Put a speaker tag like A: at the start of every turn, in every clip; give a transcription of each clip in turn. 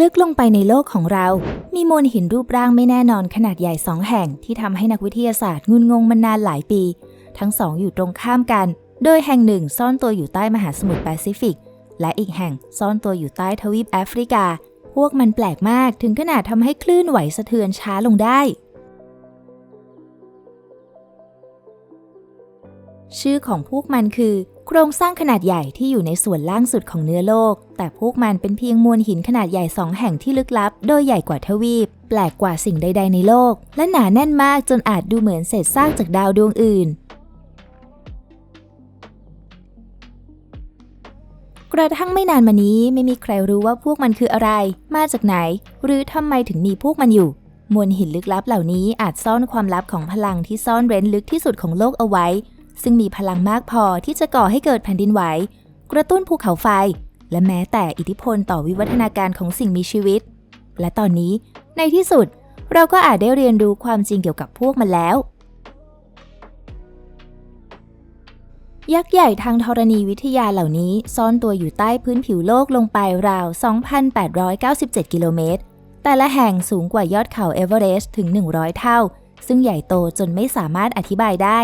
A: ลึกลงไปในโลกของเรา มีมวลหินรูปร่างไม่แน่นอนขนาดใหญ่สองแห่งที่ทำให้นักวิทยาศาสตร์งุนงงมานานหลายปี ทั้งสองอยู่ตรงข้ามกัน โดยแห่งหนึ่งซ่อนตัวอยู่ใต้มหาสมุทรแปซิฟิก และอีกแห่งซ่อนตัวอยู่ใต้ทวีปแอฟริกา พวกมันแปลกมากถึงขนาดทำให้คลื่นไหวสะเทือนช้าลงได้ ชื่อของพวกมันคือ โครงสร้างขนาดใหญ่ที่อยู่ในส่วนล่างสุดของเนื้อโลก แต่พวกมันเป็นเพียงมวลหินขนาดใหญ่สองแห่งที่ลึกลับ โดยใหญ่กว่าทวีป แปลกกว่าสิ่งใด ๆ ในโลก และหนาแน่นมากจนอาจดูเหมือนเศษซากจากดาวดวงอื่น กระทั่งไม่นานมานี้ไม่มีใครรู้ว่าพวกมันคืออะไร มาจากไหน หรือทำไมถึงมีพวกมันอยู่มวลหินลึกลับเหล่านี้อาจซ่อนความลับของพลังที่ซ่อนเร้นลึกที่สุดของโลกเอาไว้ ซึ่งมีพลังมากพอที่จะก่อให้เกิดแผ่นดินไหว กระตุ้นภูเขาไฟ และแม้แต่อิทธิพลต่อวิวัฒนาการของสิ่งมีชีวิต และตอนนี้ ในที่สุด เราก็อาจได้เรียนรู้ความจริงเกี่ยวกับพวกมันแล้ว ยักษ์ใหญ่ทางธรณีวิทยาเหล่านี้ซ่อนตัวอยู่ใต้พื้นผิวโลกลงไปราว 2,897 กิโลเมตร แต่ละแห่งสูงกว่ายอดเขาเอเวอเรสต์ถึง 100 เท่า ซึ่งใหญ่โตจนไม่สามารถอธิบายได้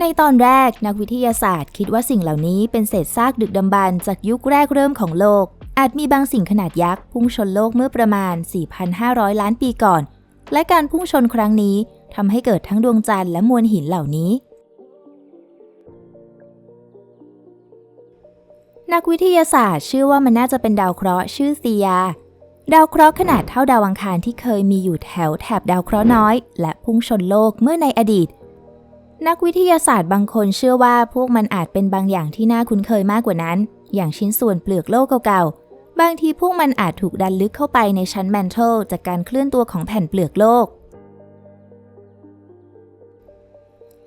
A: ในตอนแรกนักวิทยาศาสตร์คิดว่าสิ่งเหล่านี้เป็นเศษซากดึกดำบรรจากยุคแรกเริ่มของโลก อาจมีบางสิ่งขนาดยักษ์พุ่งชนโลกเมื่อประมาณ 4,500 ล้านปีก่อน และการพุ่งชนครั้งนี้ทำให้เกิดทั้งดวงจันทร์และมวลหินเหล่านี้ นักวิทยาศาสตร์เชื่อว่ามันน่าจะเป็นดาวเคราะห์ชื่อซียา ดาวเคราะห์ขนาดเท่าดาวอังคารที่เคยมีอยู่แถวแถบดาวเคราะห์น้อย และพุ่งชนโลกเมื่อในอดีต นักวิทยาศาสตร์บางคนเชื่อว่าพวกมันอาจเป็นบางอย่างที่น่าคุ้นเคยมากกว่านั้น อย่างชิ้นส่วนเปลือกโลกเก่าๆ บางทีพวกมันอาจถูกดันลึกเข้าไปในชั้นแมนเทลจากการเคลื่อนตัวของแผ่นเปลือกโลก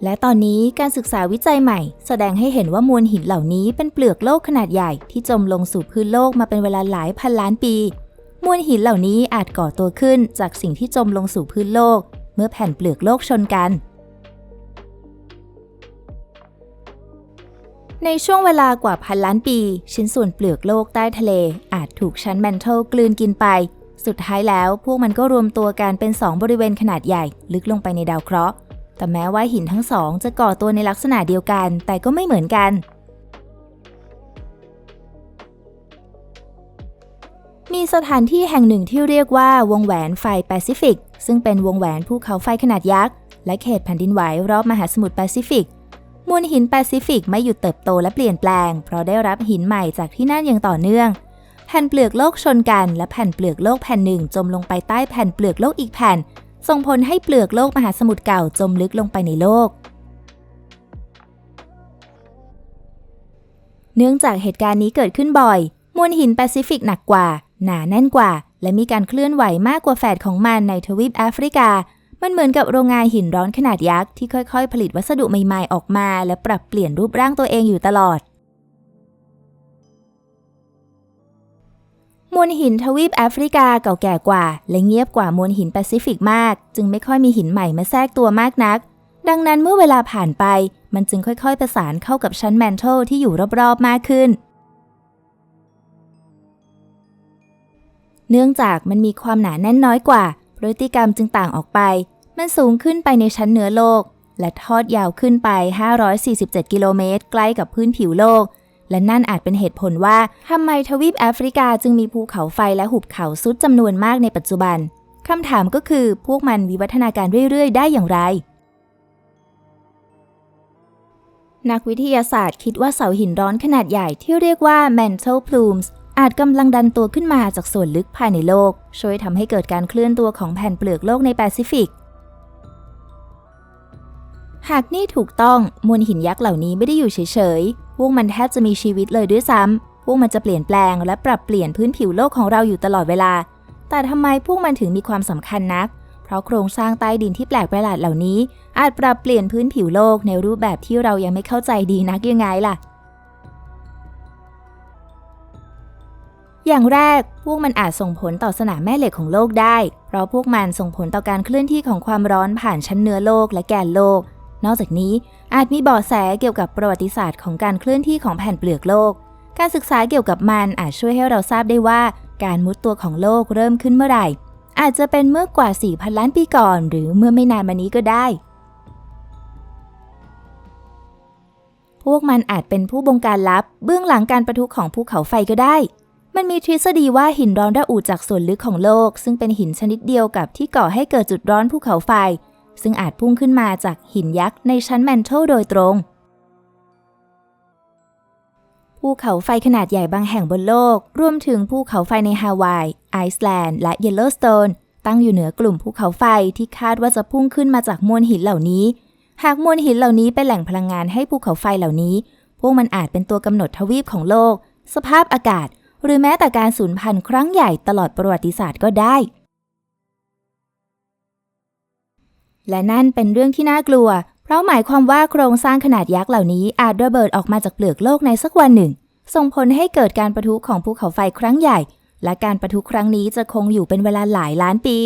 A: และตอนนี้การศึกษาวิจัยใหม่ แสดงให้เห็นว่ามวลหินเหล่านี้เป็นเปลือกโลกขนาดใหญ่ที่จมลงสู่พื้นโลกมาเป็นเวลาหลายพันล้านปี มวลหินเหล่านี้อาจก่อตัวขึ้นจากสิ่งที่จมลงสู่พื้นโลก เมื่อแผ่นเปลือกโลกชนกัน ในช่วงเวลากว่าพันล้านปี ชิ้นส่วนเปลือกโลกใต้ทะเล อาจถูกชั้นแมนเทลกลืนกินไป สุดท้ายแล้วพวกมันก็รวมตัวกันเป็นสองบริเวณขนาดใหญ่ ลึกลงไปในดาวเคราะห์ แต่แม้ว่าหินทั้งสองจะก่อตัวในลักษณะเดียวกัน แต่ก็ไม่เหมือนกัน มีสถานที่แห่งหนึ่งที่เรียกว่าวงแหวนไฟแปซิฟิก ซึ่งเป็นวงแหวนภูเขาไฟขนาดยักษ์และเขตแผ่นดินไหวรอบมหาสมุทรแปซิฟิก มวลหินแปซิฟิกไม่หยุดเติบโตและเปลี่ยนแปลง เพราะได้รับหินใหม่จากที่นั่นอย่างต่อเนื่อง แผ่นเปลือกโลกชนกัน และแผ่นเปลือกโลกแผ่นหนึ่งจมลงไปใต้แผ่นเปลือกโลกอีกแผ่น ส่งผลให้เปลือกโลกมหาสมุทรเก่าจมลึกลงไปในโลก เนื่องจากเหตุการณ์นี้เกิดขึ้นบ่อย มวลหินแปซิฟิกหนักกว่า หนาแน่นกว่า และมีการเคลื่อนไหวมากกว่าแฝดของมันในทวีปแอฟริกา มันเหมือนกับโรงงานหินร้อนขนาดยักษ์ที่ค่อยๆ ผลิตวัสดุใหม่ๆออกมา และปรับเปลี่ยนรูปร่างตัวเองอยู่ตลอด มวลหินทวีปแอฟริกาเก่าแก่กว่า และเงียบกว่ามวลหินแปซิฟิกมาก จึงไม่ค่อยมีหินใหม่มาแทรกตัวมากนัก ดังนั้นเมื่อเวลาผ่านไป มันจึงค่อยๆ ประสานเข้ากับชั้นแมนเทลที่อยู่รอบๆมากขึ้นเนื่องจากมันมีความหนาแน่นน้อยกว่า พฤติกรรมจึงต่างออกไป มันสูงขึ้นไปในชั้นเหนือโลก และทอดยาวขึ้นไป 547 กิโลเมตร ใกล้กับพื้นผิวโลก และนั่นอาจเป็นเหตุผลว่าทำไมทวีปแอฟริกาจึงมีภูเขาไฟและหุบเขาซุดจำนวนมากในปัจจุบันคำถามก็คือพวกมันวิวัฒนาการเรื่อย ๆ ได้อย่างไร นักวิทยาศาสตร์คิดว่าเสาหินร้อนขนาดใหญ่ที่เรียกว่า mantle plumes อาจกำลังดันตัวขึ้นมาจากส่วนลึกภายในโลก ช่วยทำให้เกิดการเคลื่อนตัวของแผ่นเปลือกโลกในแปซิฟิก หากนี่ถูกต้องมวลหินยักษ์เหล่านี้ไม่ได้อยู่เฉยๆ พวกมันแทบจะมีชีวิตเลยด้วยซ้ำพวกมันจะเปลี่ยนแปลงและปรับเปลี่ยนพื้นผิวโลกของเราอยู่ตลอดเวลา แต่ทำไมพวกมันถึงมีความสำคัญนัก เพราะโครงสร้างใต้ดินที่แปลกประหลาดเหล่านี้ อาจปรับเปลี่ยนพื้นผิวโลกในรูปแบบที่เรายังไม่เข้าใจดีนักยังไงล่ะ อย่างแรกพวกมันอาจส่งผลต่อสนามแม่เหล็กของโลกได้ เพราะพวกมันส่งผลต่อการเคลื่อนที่ของความร้อนผ่านชั้นเนื้อโลกและแกนโลก นอกจากนี้อาจมีเบาะแสเกี่ยวกับประวัติศาสตร์ของการเคลื่อนที่ของแผ่นเปลือกโลก การศึกษาเกี่ยวกับมันอาจช่วยให้เราทราบได้ว่า การมุดตัวของโลกเริ่มขึ้นเมื่อไหร่ อาจจะเป็นเมื่อกว่า 4,000 ล้านปีก่อน หรือเมื่อไม่นานมานี้ก็ได้ พวกมันอาจเป็นผู้บงการลับ เบื้องหลังการประทุของภูเขาไฟก็ได้ มันมีทฤษฎีว่าหินร้อนระอุจากส่วนลึกของโลก ซึ่งเป็นหินชนิดเดียวกับที่ก่อให้เกิดจุดร้อนภูเขาไฟ ซึ่งอาจพุ่งขึ้นมาจากหินยักษ์ในชั้นแมนเทลโดยตรง ภูเขาไฟขนาดใหญ่บางแห่งบนโลก รวมถึงภูเขาไฟในฮาวาย ไอซ์แลนด์ และเยลโลสโตน ตั้งอยู่เหนือกลุ่มภูเขาไฟที่คาดว่าจะพุ่งขึ้นมาจากมวลหินเหล่านี้ หากมวลหินเหล่านี้เป็นแหล่งพลังงานให้ภูเขาไฟเหล่านี้ พวกมันอาจเป็นตัวกำหนดทวีปของโลก สภาพอากาศ หรือแม้แต่การสูญพันธุ์ครั้งใหญ่ตลอดประวัติศาสตร์ก็ได้ และนั่นเป็นเรื่องที่น่ากลัว เพราะหมายความว่าโครงสร้างขนาดยักษ์เหล่านี้อาจระเบิดออกมาจากเปลือกโลกในสักวันหนึ่ง ส่งผลให้เกิดการประทุของภูเขาไฟครั้งใหญ่ และการประทุครั้งนี้จะคงอยู่เป็นเวลาหลายล้านปี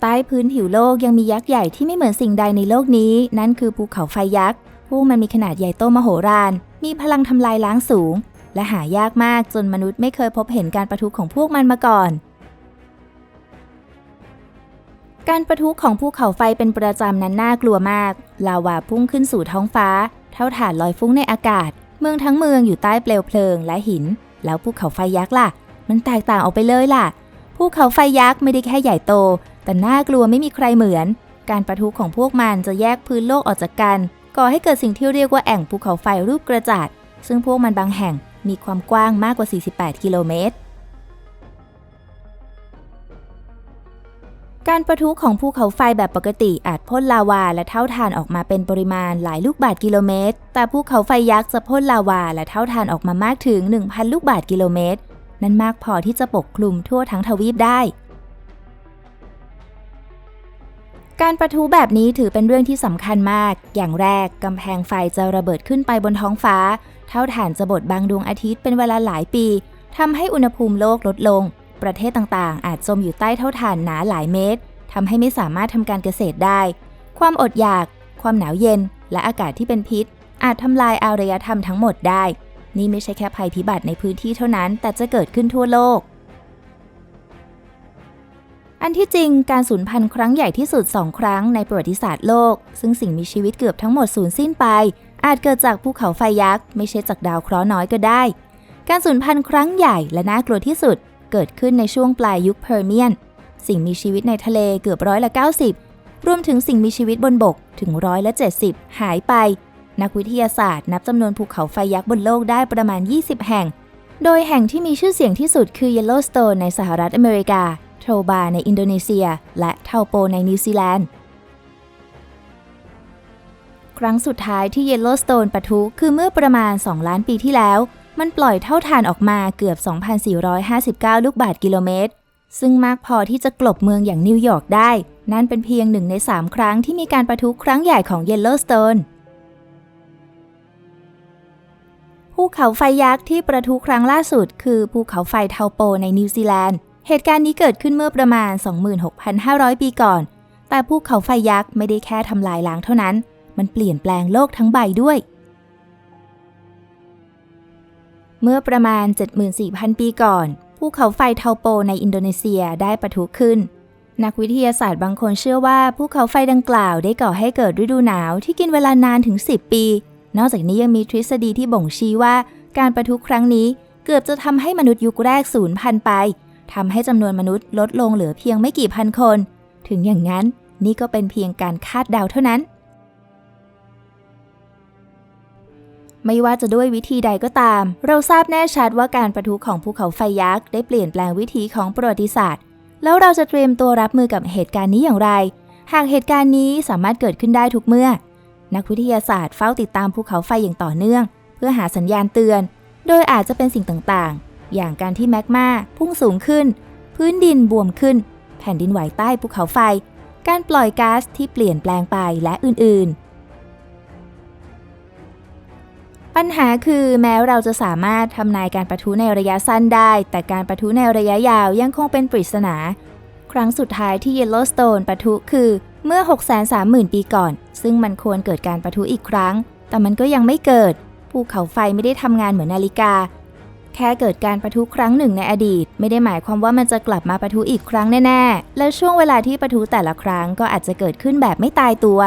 A: ใต้พื้นผิวโลกยังมียักษ์ใหญ่ที่ไม่เหมือนสิ่งใดในโลกนี้ นั่นคือภูเขาไฟยักษ์ พวกมันมีขนาดใหญ่โตมโหฬาร มีพลังทำลายล้างสูง และหายากมากจนมนุษย์ไม่เคยพบเห็นการประทุของพวกมันมาก่อน การประทุของภูเขาไฟเป็นประจำนั้นน่ากลัวมาก ลาวาพุ่งขึ้นสู่ท้องฟ้า เท่าฐานลอยฟุ้งในอากาศ เมืองทั้งเมืองอยู่ใต้เปลวเพลิงและหิน แล้วภูเขาไฟยักษ์ล่ะ มันแตกต่างออกไปเลยล่ะ ภูเขาไฟยักษ์ไม่ได้แค่ใหญ่โต แต่น่ากลัวไม่มีใครเหมือน การประทุของพวกมันจะแยกพื้นโลกออกจากกัน ก่อให้เกิดสิ่งที่เรียกว่าแอ่งภูเขาไฟรูปกระจาดซึ่งพวกมันบางแห่งมีความกว้างมากกว่า 48 กิโลเมตร การประทุของภูเขาไฟแบบปกติอาจพ่นลาวาและเท่าทานออกมาเป็นปริมาณหลายลูกบาศก์กิโลเมตร แต่ภูเขาไฟยักษ์จะพ่นลาวาและเท่าทานออกมามากถึง 1,000 ลูกบาศก์กิโลเมตร นั่นมากพอที่จะปกคลุมทั่วทั้งทวีปได้ การประทุแบบนี้ถือเป็นเรื่องที่สำคัญมาก อย่างแรกกำแพงไฟจะระเบิดขึ้นไปบนท้องฟ้า เท่าฐานจะบดบังดวงอาทิตย์เป็นเวลาหลายปีทำให้อุณหภูมิโลกลดลง ประเทศต่างๆ อาจจมอยู่ใต้เท่าฐานหนาหลายเมตรทำให้ไม่สามารถทำการเกษตรได้ ความอดอยาก ความหนาวเย็น และอากาศที่เป็นพิษ อาจทำลายอารยธรรมทั้งหมดได้ นี่ไม่ใช่แค่ภัยพิบัติในพื้นที่เท่านั้น แต่จะเกิดขึ้นทั่วโลก อันที่จริงการสูญพันธุ์ครั้งใหญ่ที่สุดสองครั้งในประวัติศาสตร์โลก ซึ่งสิ่งมีชีวิตเกือบทั้งหมดสูญสิ้นไป อาจเกิดจากภูเขาไฟยักษ์ไม่ใช่จากดาวเคราะห์น้อยก็ได้ การสูญพันธุ์ครั้งใหญ่และน่ากลัวที่สุด เกิดขึ้นในช่วงปลายยุคเพอร์เมียน สิ่งมีชีวิตในทะเลเกือบร้อยละ 90 รวมถึงสิ่งมีชีวิตบนบกถึงร้อยละ 70 หายไป นักวิทยาศาสตร์นับจำนวนภูเขาไฟยักษ์บนโลกได้ประมาณ 20 แห่ง โดยแห่งที่มีชื่อเสียงที่สุดคือ Yellowstone ในสหรัฐอเมริกา โทบาในอินโดนีเซีย และเทาโปในนิวซีแลนด์ครั้งสุดท้ายที่ Yellowstone ปะทุคือเมื่อประมาณ 2 ล้านปีที่แล้ว มันปล่อยเท่าฐานออกมาเกือบ 2,459 ลูกบาศก์กิโลเมตร ซึ่งมากพอที่จะกลบเมืองอย่างนิวยอร์กได้ นั่นเป็นเพียงหนึ่งใน 3 ครั้งที่มีการประทุครั้งใหญ่ของ Yellowstone ภูเขาไฟยักษ์ที่ประทุครั้งล่าสุด คือภูเขาไฟเทาโปในนิวซีแลนด์ เหตุการณ์นี้เกิดขึ้นเมื่อประมาณ 26,500 ปีก่อน แต่ภูเขาไฟยักษ์ไม่ได้แค่ทำลายล้างเท่านั้น มันเปลี่ยนแปลงโลกทั้งใบด้วย เมื่อประมาณ 74,000 ปีก่อนภูเขาไฟเทาโปในอินโดนีเซียได้ปะทุขึ้น นักวิทยาศาสตร์บางคนเชื่อว่าภูเขาไฟดังกล่าวได้ก่อให้เกิดฤดูหนาวที่กินเวลานานถึง 10 ปี นอกจากนี้ยังมีทฤษฎีที่บ่งชี้ว่าการประทุครั้งนี้เกือบจะทำให้มนุษย์ยุคแรกสูญพันธุ์ไปทำให้จำนวนมนุษย์ลดลงเหลือเพียงไม่กี่พันคน ถึงอย่างนั้นนี่ก็เป็นเพียงการคาดเดาเท่านั้น ไม่ว่าจะด้วยวิธีใดก็ตาม เราทราบแน่ชัดว่าการประทุของภูเขาไฟยักษ์ได้เปลี่ยนแปลงวิถีของประวัติศาสตร์ แล้วเราจะเตรียมตัวรับมือกับเหตุการณ์นี้อย่างไร หากเหตุการณ์นี้สามารถเกิดขึ้นได้ทุกเมื่อ นักวิทยาศาสตร์เฝ้าติดตามภูเขาไฟอย่างต่อเนื่อง เพื่อหาสัญญาณเตือน โดยอาจจะเป็นสิ่งต่างๆ อย่างการที่แมกมาพุ่งสูงขึ้น พื้นดินบวมขึ้น แผ่นดินไหวใต้ภูเขาไฟ การปล่อยก๊าซที่เปลี่ยนแปลงไปและอื่นๆ ปัญหาคือแม้เราจะสามารถทำนายการประทุในระยะสั้นได้ แต่การประทุในระยะยาวยังคงเป็นปริศนา ครั้งสุดท้ายที่ Yellowstone ปะทุคือเมื่อ 630,000 ปีก่อน ซึ่งมันควรเกิดการประทุอีกครั้ง แต่มันก็ยังไม่เกิด ภูเขาไฟไม่ได้ทำงานเหมือนนาฬิกา แค่เกิดการประทุครั้งหนึ่งในอดีต ไม่ได้หมายความว่ามันจะกลับมาประทุอีกครั้งแน่ๆ และช่วงเวลาที่ประทุแต่ละครั้งก็อาจจะเกิดขึ้นแบบไม่ตายตัว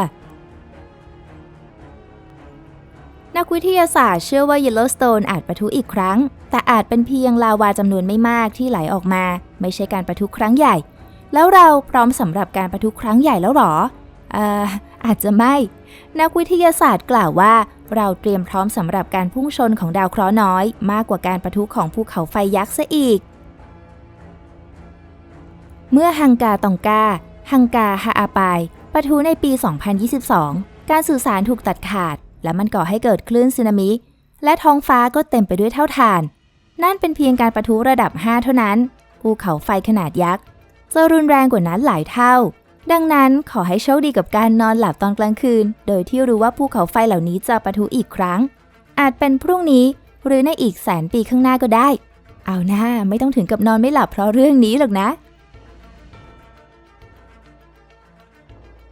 A: นักวิทยาศาสตร์เชื่อว่า Yellowstone อาจประทุอีกครั้ง แต่อาจเป็นเพียงลาวาจำนวนไม่มากที่ไหลออกมา ไม่ใช่การประทุครั้งใหญ่ แล้วเราพร้อมสำหรับการประทุครั้งใหญ่แล้วหรอเอ่ออาจจะไม่ นักวิทยาศาสตร์กล่าวว่า เราเตรียมพร้อมสำหรับการพุ่งชนของดาวเคราะห์น้อย มากกว่าการประทุของภูเขาไฟยักษ์ซะอีก เมื่อฮังกาตองกาฮังกาฮาอาปายประทุในปี 2022 การสื่อสารถูกตัดขาด และมันก่อให้เกิดคลื่นสึนามิ และท้องฟ้าก็เต็มไปด้วยเท่าฐาน นั่นเป็นเพียงการประทุระดับ 5 เท่านั้น ภูเขาไฟขนาดยักษ์จะรุนแรงกว่านั้นหลายเท่า ดังนั้นขอให้โชคดีกับการนอนหลับตอนกลางคืน โดยที่รู้ว่าภูเขาไฟเหล่านี้จะปะทุอีกครั้ง อาจเป็นพรุ่งนี้หรือในอีกแสนปีข้างหน้าก็ได้ เอาหน้าไม่ต้องถึงกับนอนไม่หลับเพราะเรื่องนี้หรอกนะ